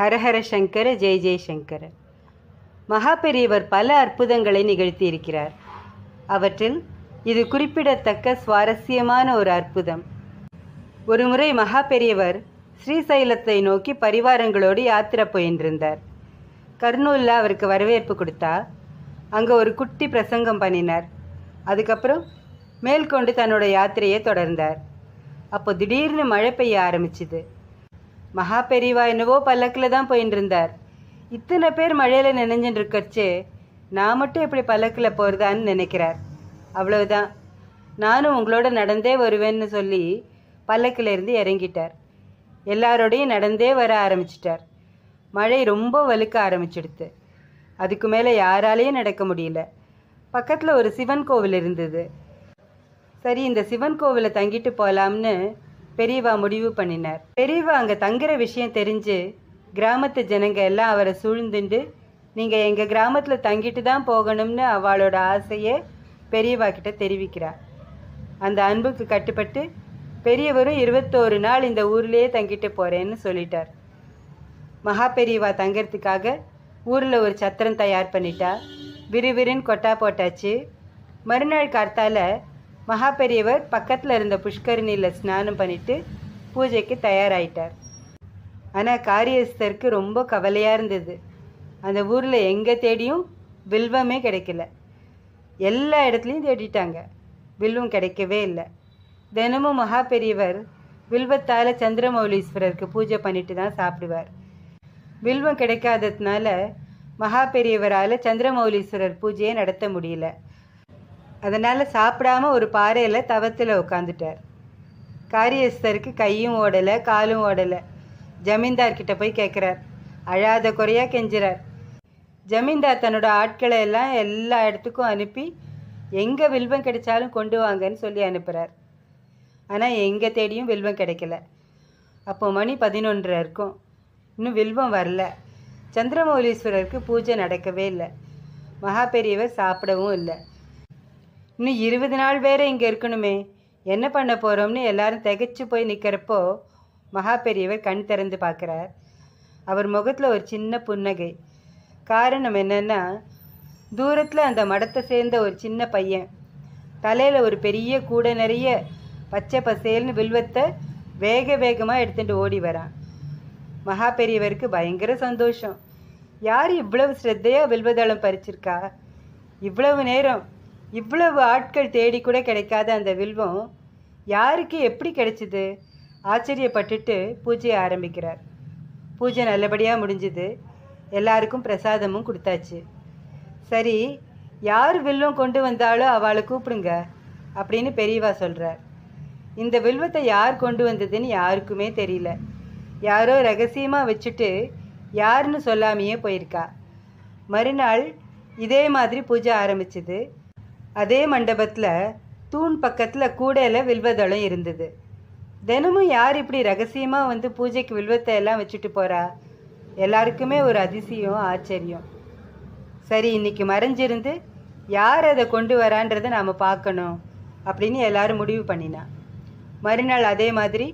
ஹரஹர சங்கர ஜெய் ஜெய்சங்கர மகாபெரியவர் பல அற்புதங்களை நிகழ்த்தியிருக்கிறார். அவற்றில் இது குறிப்பிடத்தக்க சுவாரஸ்யமான ஒரு அற்புதம். ஒருமுறை மகாபெரியவர் ஸ்ரீசைலத்தை நோக்கி பரிவாரங்களோடு யாத்திரை போயின்றிருந்தார். கர்னூலில் அவருக்கு வரவேற்பு கொடுத்தா அங்கே ஒரு குட்டி பிரசங்கம் பண்ணினார். அதுக்கப்புறம் மேல்கொண்டு தன்னோட யாத்திரையை தொடர்ந்தார். அப்போ திடீர்னு மழை பெய்ய ஆரம்பிச்சுது. மகா பெரியவா என்னவோ பல்லக்கில் தான் போயின்னு இருந்தார் இத்தனை பேர் மழையில் நினைஞ்சுட்டு இருக்கச்சே நான் மட்டும் எப்படி பல்லக்கில் போகிறதான்னு நினைக்கிறார். அவ்வளவுதான். நானும் உங்களோட நடந்தே வருவேன்னு சொல்லி பல்லக்கில் இருந்து இறங்கிட்டார். எல்லாரோடையும் நடந்தே வர ஆரம்பிச்சிட்டார். மழை ரொம்ப வலுக்க ஆரம்பிச்சிடுத்து. அதுக்கு மேலே யாராலையும் நடக்க முடியல. பக்கத்தில் ஒரு சிவன் கோவில் இருந்தது. சரி இந்த சிவன் கோவிலை தங்கிட்டு போகலாம்னு பெரியவா முடிவு பண்ணினார். பெரியவா அங்கே தங்குற விஷயம் தெரிஞ்சு கிராமத்து ஜனங்க எல்லாம் அவரை சூழ்ந்துண்டு நீங்கள் எங்கள் கிராமத்தில் தங்கிட்டு தான் போகணும்னு அவளோட ஆசையை பெரியவா கிட்ட தெரிவிக்கிறார். அந்த அன்புக்கு கட்டுப்பட்டு பெரியவரும் இருபத்தோரு நாள் இந்த ஊர்லேயே தங்கிட்டு போகிறேன்னு சொல்லிட்டார். மகா பெரியவா தங்கிறதுக்காக ஊரில் ஒரு சத்திரம் தயார் பண்ணிட்டா. விறுவிறுன்னு கொட்டா போட்டாச்சு. மறுநாள் கார்த்தால மகா பெரியவர் பக்கத்தில் இருந்த புஷ்கரணியில் ஸ்நானம் பண்ணிட்டு பூஜைக்கு தயாராயிட்டார். ஆனால் காரியஸ்தருக்கு ரொம்ப கவலையாக இருந்தது. அந்த ஊரில் எங்கே தேடியும் வில்வமே கிடைக்கல. எல்லா இடத்துலையும் தேடிட்டாங்க. வில்வம் கிடைக்கவே இல்லை. தினமும் மகா பெரியவர் வில்வத்தால் சந்திரமௌலீஸ்வரருக்கு பூஜை பண்ணிட்டு தான் சாப்பிடுவார். வில்வம் கிடைக்காததுனால மகா பெரியவரால் சந்திரமௌலீஸ்வரர் பூஜையை நடத்த முடியல. அதனால் சாப்பிடாம ஒரு பாறையில் தவத்தில் உட்காந்துட்டார் காரியஸ்தருக்கு கையும் ஓடலை காலும் ஓடலை. ஜமீன்தார்கிட்ட போய் கேட்குறார் அழாத குறையா கெஞ்சுறார். ஜமீன்தார் தன்னோட ஆட்களை எல்லாம் எல்லா இடத்துக்கும் அனுப்பி எங்கே வில்வம் கிடைச்சாலும் கொண்டு வாங்கன்னு சொல்லி அனுப்புகிறார் ஆனால் எங்கே தேடியும் வில்வம் கிடைக்கல. அப்போ மணி பதினொன்றரை இருக்கும். இன்னும் வில்வம் வரல. சந்திரமௌலீஸ்வரருக்கு பூஜை நடக்கவே இல்லை. மகா பெரியவர் சாப்பிடவும் இல்லை. இன்னும் இருபது நாள் வேற இங்கே இருக்கணுமே. என்ன பண்ண போகிறோம்னு எல்லாரும் திகைச்சு போய் நிற்கிறப்போ மகா பெரியவர் கண் திறந்து பார்க்குறார். அவர் முகத்தில் ஒரு சின்ன புன்னகை. காரணம் என்னென்னா தூரத்தில் அந்த மடத்தை சேர்ந்த ஒரு சின்ன பையன். தலையில் ஒரு பெரிய கூடை நிறைய பச்சை பசேல்னு வில்வத்தை வேக வேகமாக எடுத்துட்டு ஓடி வரான். மகா பெரியவருக்கு பயங்கர சந்தோஷம். யார் இவ்வளவு ஸ்ரத்தையாக வில்வதளம் பறிச்சிருக்கா? இவ்வளவு நேரம் இவ்வளவு ஆட்கள் தேடி கூட கிடைக்காத அந்த வில்வம் யாருக்கு எப்படி கிடைச்சிது? ஆச்சரியப்பட்டுட்டு பூஜையை ஆரம்பிக்கிறார். பூஜை நல்லபடியாக முடிஞ்சுது. எல்லாருக்கும் பிரசாதமும் கொடுத்தாச்சு. சரி யார் வில்வம் கொண்டு வந்தாலோ அவளை கூப்பிடுங்க அப்படின்னு பெரியவா சொல்கிறார் இந்த வில்வத்தை யார் கொண்டு வந்ததுன்னு யாருக்குமே தெரியல. யாரோ ரகசியமாக வச்சுட்டு யாருன்னு சொல்லாமையே போயிருக்கா. மறுநாள் இதே மாதிரி பூஜை ஆரம்பிச்சது. அதே மண்டபத்தில் தூண் பக்கத்தில் கூடையில் வில்வதளம் இருந்தது. தினமும் யார் இப்படி ரகசியமாக வந்து பூஜைக்கு வில்வத்தை எல்லாம் வச்சுட்டு போகிறா எல்லாருக்குமே ஒரு அதிசயம் ஆச்சரியம். சரி இன்னைக்கு மறைஞ்சிருந்து யார் அதை கொண்டு வரான்றதை நாம் பார்க்கணும் அப்படின்னு எல்லாரும் முடிவு பண்ணினா. மறுநாள் அதே மாதிரி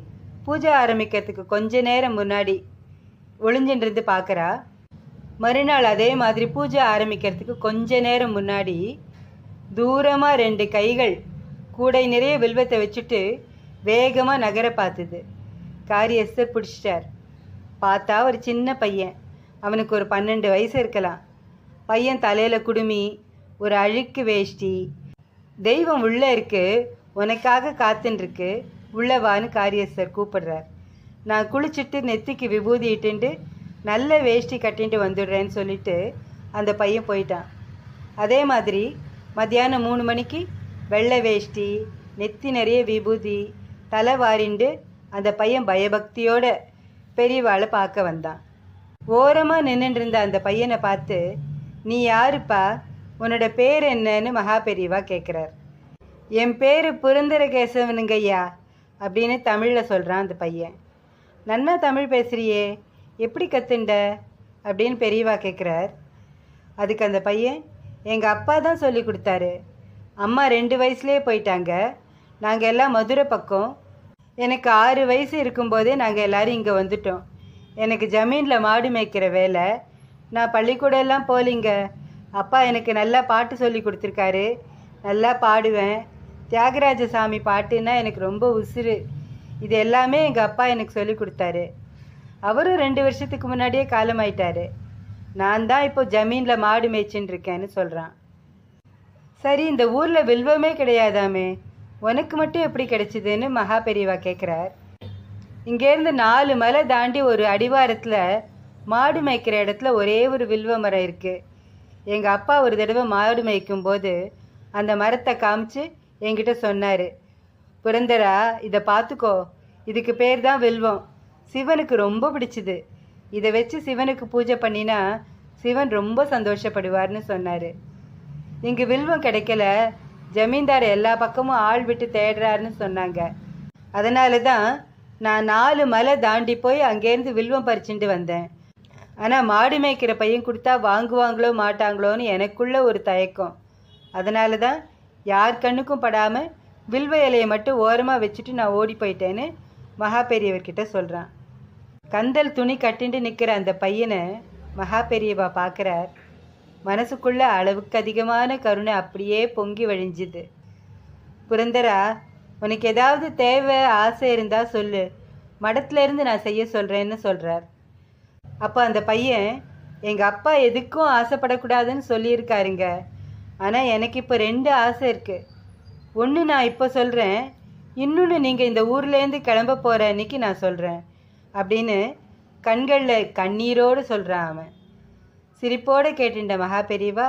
பூஜை ஆரம்பிக்கிறதுக்கு கொஞ்ச நேரம் முன்னாடி ஒளிஞ்சின்றிருந்து பார்க்குறா. மறுநாள் அதே மாதிரி பூஜை ஆரம்பிக்கிறதுக்கு கொஞ்ச நேரம் முன்னாடி தூரமாக ரெண்டு கைகள் கூடை நிறைய வில்வத்தை வச்சுட்டு வேகமாக நகர பார்த்துது. காரியஸ்தர் பிடிச்சிட்டார். பார்த்தா ஒரு சின்ன பையன். அவனுக்கு ஒரு பன்னெண்டு வயசு இருக்கலாம். பையன் தலையில் குடுமி ஒரு அழுக்கு வேஷ்டி. தெய்வம் உள்ளே இருக்கு உனக்காக காத்துன்ருக்கு உள்ளே வான்னு காரியஸ்தர் கூப்பிடுறார். நான் குளிச்சுட்டு நெத்திக்கு விபூதி இட்டுண்டு நல்ல வேஷ்டி கட்டின்ட்டு வந்துடுறேன்னு சொல்லிட்டு அந்த பையன் போயிட்டான். அதே மாதிரி மத்தியானம் மூணு மணிக்கு வெள்ளை வேஷ்டி நெத்தி நிறைய விபூதி தலை வாரிண்டு அந்த பையன் பயபக்தியோட பெரியவாளை பார்க்க வந்தான். ஓரமாக நின்றுட்டு அந்த பையனை பார்த்து நீ யாருப்பா? உன்னோட பேர் என்னன்னு மகா பெரியவா கேட்குறார் என் பேர் புரந்தரகேசவனுங்கய்யா அப்படின்னு தமிழில் சொல்கிறான் அந்த பையன். நன்னா தமிழ் பேசுகிறியே எப்படி கத்துண்ட? அப்படின்னு பெரியவா கேட்குறார் அதுக்கு அந்த பையன் எங்கள் அப்பா தான் சொல்லி கொடுத்தாரு. அம்மா ரெண்டு வயசுலேயே போயிட்டாங்க. நாங்கள் எல்லாம் மதுரை பக்கம். எனக்கு ஆறு வயசு இருக்கும்போதே நாங்கள் எல்லோரும் இங்கே வந்துட்டோம். எனக்கு ஜமீனில் மாடு மேய்க்கிற வேலை. நான் பள்ளிக்கூடம் எல்லாம் போலிங்க அப்பா எனக்கு நல்லா பாட்டு சொல்லி கொடுத்துருக்காரு. நல்லா பாடுவேன். தியாகராஜ சாமி பாட்டுன்னா எனக்கு ரொம்ப உசுரு இது எல்லாமே எங்கள் அப்பா எனக்கு சொல்லி கொடுத்தாரு. அவரும் ரெண்டு வருஷத்துக்கு முன்னாடியே காலமாயிட்டாரு. நான் தான் இப்போ ஜமீனில் மாடு மேய்ச்சின்னு இருக்கேன்னு சொல்கிறான் சரி இந்த ஊரில் வில்வமே கிடையாதாமே? உனக்கு மட்டும் எப்படி கிடைச்சிதுன்னு மகா பெரியவா கேட்குறார் இங்கேருந்து நாலு மலை தாண்டி ஒரு அடிவாரத்தில் மாடு மேய்க்கிற இடத்துல ஒரே ஒரு வில்வ மரம் இருக்குது எங்கள் அப்பா ஒரு தடவை மாடு மேய்க்கும் போது அந்த மரத்தை காமிச்சு என்கிட்ட சொன்னார். புரந்தரா இதை பார்த்துக்கோ. இதுக்கு பேர் தான் வில்வம். சிவனுக்கு ரொம்ப பிடிச்சிது. இதை வச்சு சிவனுக்கு பூஜை பண்ணினா சிவன் ரொம்ப சந்தோஷப்படுவார்னு சொன்னார். இங்கு வில்வம் கிடைக்கல ஜமீன்தார் எல்லா பக்கமும் ஆள் விட்டு தேடுறாருன்னு சொன்னாங்க. அதனால தான் நான் நாலு மலை தாண்டி போய் அங்கேருந்து வில்வம் பறிச்சுட்டு வந்தேன். ஆனால் மாடு மேய்க்கிற பையன் கொடுத்தா வாங்குவாங்களோ மாட்டாங்களோன்னு எனக்குள்ள ஒரு தயக்கம். அதனால தான் யார் கண்ணுக்கும் படாமல் வில்வ இலையை மட்டும் ஓரமாக வச்சுட்டு நான் ஓடி போயிட்டேன்னு மகா பெரியவர்கிட்ட சொல்கிறான் கந்தல் துணி கட்டிண்டு நிற்கிற அந்த பையனை மகா பெரியவா பார்க்குறார் மனசுக்குள்ள அளவுக்கு அதிகமான கருணை அப்படியே பொங்கி வழிஞ்சுது. புரந்தரா உனக்கு ஏதாவது தேவை ஆசை இருந்தால் சொல்லு. மடத்துலேருந்து நான் செய்ய சொல்கிறேன்னு சொல்கிறார் அப்போ அந்த பையன் எங்கள் அப்பா எதுக்கும் ஆசைப்படக்கூடாதுன்னு சொல்லியிருக்காருங்க. ஆனால் எனக்கு இப்போ ரெண்டு ஆசை இருக்குது ஒன்று நான் இப்போ சொல்கிறேன் இன்னொன்று நீங்கள் இந்த ஊர்லேருந்து கிளம்ப போகிற அன்னைக்கு நான் சொல்கிறேன் அப்படின்னு கண்களில் கண்ணீரோடு சொல்கிறான் அவன். சிரிப்போடு கேட்டுட்ட மகா பெரியவா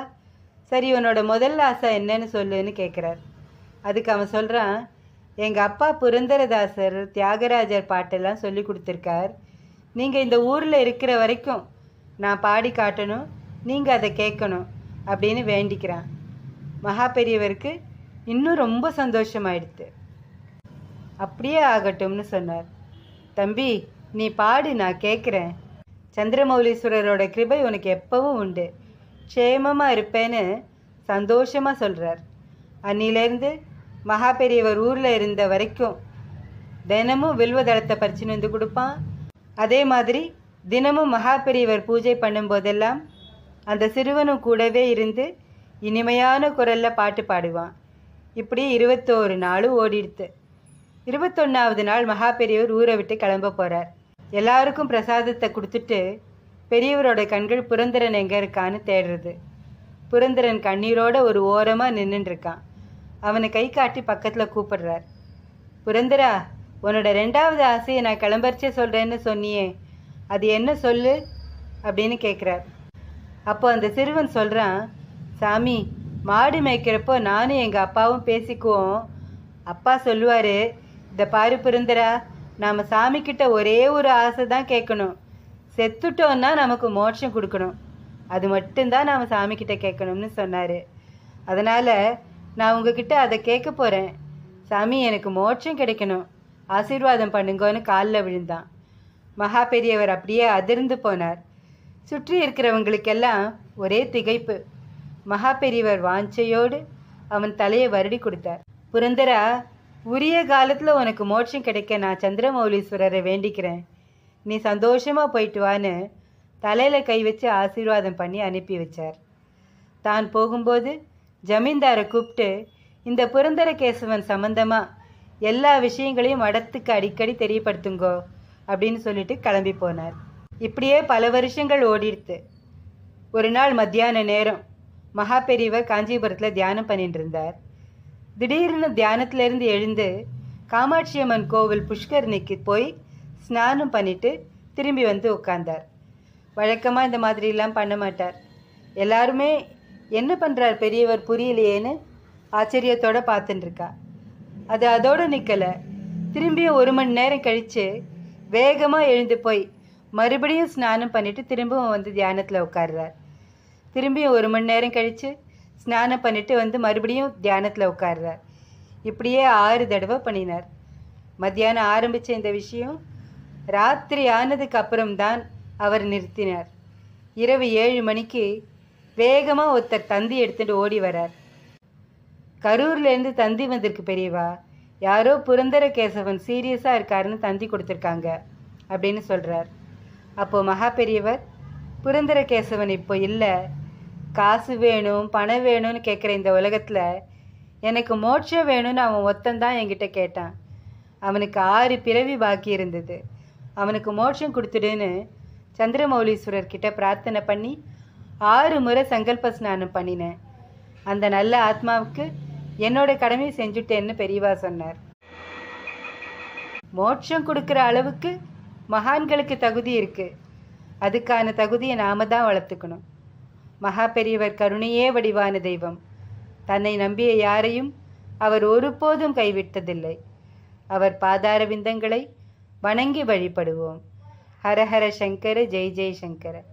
சரி உன்னோட முதல் ஆசை என்னன்னு சொல்லுன்னு கேட்குறார் அதுக்கு அவன் சொல்கிறான் எங்கள் அப்பா புரந்தரதாசர் தியாகராஜர் பாட்டெல்லாம் சொல்லி கொடுத்துருக்கார். நீங்கள் இந்த ஊரில் இருக்கிற வரைக்கும் நான் பாடி காட்டணும் நீங்கள் அதை கேட்கணும் அப்படின்னு வேண்டிக்கிறான். மகா பெரியவருக்கு இன்னும் ரொம்ப சந்தோஷமாயிடுத்து. அப்படியே ஆகட்டும்னு சொன்னார். தம்பி நீ பாடு நான் கேட்குறேன் சந்திரமௌலீஸ்வரரோட கிருபை உனக்கு எப்பவும் உண்டு. க்ஷேமமாக இருப்பேன்னு சந்தோஷமாக சொல்கிறார் அன்னிலேருந்து மகா பெரியவர் ஊரில் இருந்த வரைக்கும் தினமும் வில்வதளத்தை பறிச்சுன்னு வந்து கொடுப்பான். அதே மாதிரி தினமும் மகா பெரியவர் பூஜை பண்ணும்போதெல்லாம் அந்த சிறுவனும் கூடவே இருந்து இனிமையான குரலில் பாட்டு பாடுவான். இப்படி இருபத்தோரு நாளும் ஓடிடுத்து. இருபத்தொன்னாவது நாள் மகா பெரியவர் ஊரை விட்டு கிளம்ப போகிறார் எல்லாருக்கும் பிரசாதத்தை கொடுத்துட்டு பெரியவரோட கண்கள் புரந்தரன் எங்கே இருக்கான்னு தேடுறது. புரந்தரன் கண்ணீரோட ஒரு ஓரமாக நின்றுருக்கான் அவனை கை காட்டி பக்கத்தில் கூப்பிடுறார். புரந்தரா உன்னோட ரெண்டாவது ஆசையை நான் கிளம்பரிச்சே சொல்கிறேன்னு சொன்னியே அது என்ன சொல்லு? அப்படின்னு கேட்குறார் அப்போ அந்த சிறுவன் சொல்கிறான் சாமி மாடு மேய்க்கிறப்போ நானும் எங்கள் அப்பாவும் பேசிக்குவோம். அப்பா சொல்லுவார் இந்த பாரு புரந்தரா நாம் சாமிக்கிட்ட ஒரே ஒரு ஆசை தான் கேட்கணும். செத்துட்டோன்னா நமக்கு மோட்சம் கொடுக்கணும். அது மட்டும்தான் நாம் சாமிக்கிட்ட கேட்கணும்னு சொன்னார். அதனால் நான் உங்ககிட்ட அதை கேட்க போகிறேன் சாமி எனக்கு மோட்சம் கிடைக்கணும். ஆசீர்வாதம் பண்ணுங்கன்னு காலில் விழுந்தான். மகா பெரியவர் அப்படியே அதிர்ந்து போனார். சுற்றி இருக்கிறவங்களுக்கெல்லாம் ஒரே திகைப்பு. மகா பெரியவர் வாஞ்சையோடு அவன் தலையை வருடி கொடுத்தார். புரந்தரா உரிய காலத்தில் உனக்கு மோட்சம் கிடைக்க நான் சந்திரமௌலீஸ்வரரை வேண்டிக்கிறேன். நீ சந்தோஷமாக போயிட்டு வான்னு தலையில் கை வச்சு ஆசீர்வாதம் பண்ணி அனுப்பி வச்சார். தான் போகும்போது ஜமீன்தாரை கூப்பிட்டு இந்த புரந்தர கேசவன் சம்பந்தமாக எல்லா விஷயங்களையும் மடத்துக்கு அடிக்கடி தெரியப்படுத்துங்கோ அப்படின்னு சொல்லிட்டு கிளம்பி போனார். இப்படியே பல வருஷங்கள் ஓடிடுத்து. ஒரு நாள் மத்தியான நேரம் மகா பெரியவர் காஞ்சிபுரத்தில் தியானம் பண்ணிட்டு இருந்தார். திடீர்னு தியானத்திலிருந்து எழுந்து காமாட்சி அம்மன் கோவில் புஷ்கரணிக்கு போய் ஸ்நானம் பண்ணிட்டு திரும்பி வந்து உட்கார்ந்தார். வழக்கமாக இந்த மாதிரிலாம் பண்ண மாட்டார். எல்லாருமே என்ன பண்ணுறார் பெரியவர் புரியலையேன்னு ஆச்சரியத்தோட பார்த்துட்டுருக்கா அது அதோடு நிற்கலை திரும்பியும் ஒரு மணி நேரம் கழித்து வேகமாக எழுந்து போய் மறுபடியும் ஸ்நானம் பண்ணிவிட்டு திரும்பவும் வந்து தியானத்தில் உட்கார்றார். திரும்பியும் ஒரு மணி நேரம் கழித்து ஸ்நானம் பண்ணிட்டு வந்து மறுபடியும் தியானத்தில் உட்கார்றார். இப்படியே ஆறு தடவை பண்ணினார். மத்தியானம் ஆரம்பித்த இந்த விஷயம் ராத்திரி ஆனதுக்கு அப்புறம்தான் அவர் நிறுத்தினார். இரவு ஏழு மணிக்கு வேகமாக ஒருத்தர் தந்தி எடுத்துட்டு ஓடி வரார். கரூர்லேருந்து தந்தி வந்திருக்கு பெரியவா யாரோ புரந்தர கேசவன் சீரியஸாக இருக்காருன்னு தந்தி கொடுத்துருக்காங்க அப்படின்னு சொல்கிறார் அப்போது மகா பெரியவர் புரந்தரகேசவன் இப்போ இல்லை காசு வேணும் பணம் வேணும்னு கேட்குற இந்த உலகத்தில் எனக்கு மோட்சம் வேணும்னு அவன் ஒத்தந்தான் என்கிட்ட கேட்டான். அவனுக்கு ஆறு பிறவி பாக்கி இருந்தது. அவனுக்கு மோட்சம் கொடுத்துடுன்னு சந்திரமௌலீஸ்வரர் கிட்ட பிரார்த்தனை பண்ணி ஆறு முறை சங்கல்ப ஸ்நானம் பண்ணினேன். அந்த நல்ல ஆத்மாவுக்கு என்னோட கடமை செஞ்சுட்டேன்னு பெரியவா சொன்னார். மோட்சம் கொடுக்குற அளவுக்கு மகான்களுக்கு தகுதி இருக்கு. அதுக்கான தகுதியை நாம தான் வளர்த்துக்கணும். மகா பெரியவர் கருணையே வடிவான தெய்வம். தன்னை நம்பிய யாரையும் அவர் ஒருபோதும் கைவிட்டதில்லை. அவர் பாதார விந்தங்களை வணங்கி வழிபடுவோம். ஹரஹர சங்கர ஜெய் ஜெய் சங்கர.